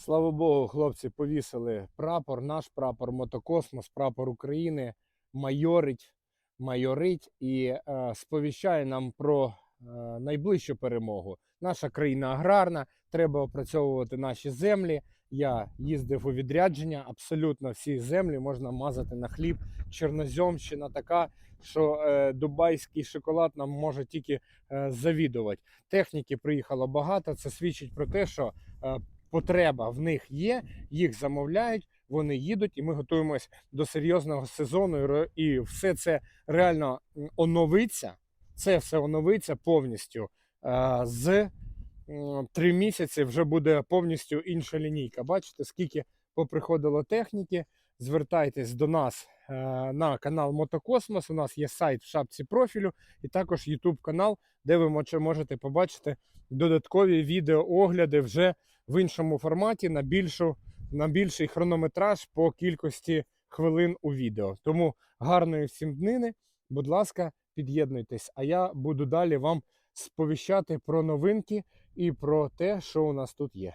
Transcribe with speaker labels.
Speaker 1: Слава Богу, хлопці повісили прапор, наш прапор Мотокосмос, прапор України майорить, майорить і е, сповіщає нам про е, найближчу перемогу. Наша країна аграрна, треба опрацьовувати наші землі. Я їздив у відрядження. Абсолютно всі землі можна мазати на хліб. Чорноземщина така, що е, дубайський шоколад нам може тільки е, завідувати. Техніки приїхало багато. Це свідчить про те, що е, потреба в них є, їх замовляють, вони їдуть, і ми готуємось до серйозного сезону. і все це реально оновиться. Це все оновиться повністю. Е, З три місяці вже буде повністю інша лінійка. Бачите, скільки поприходило техніки. Звертайтесь до нас на канал Мотокосмос. У нас є сайт в шапці профілю, і також YouTube канал, де ви можете побачити додаткові відеоогляди вже в іншому форматі на більшу на більший хронометраж по кількості хвилин у відео. Тому гарної всім днини. Будь ласка, під'єднуйтесь. А я буду далі вам сповіщати про новинки і про те, що у нас тут є.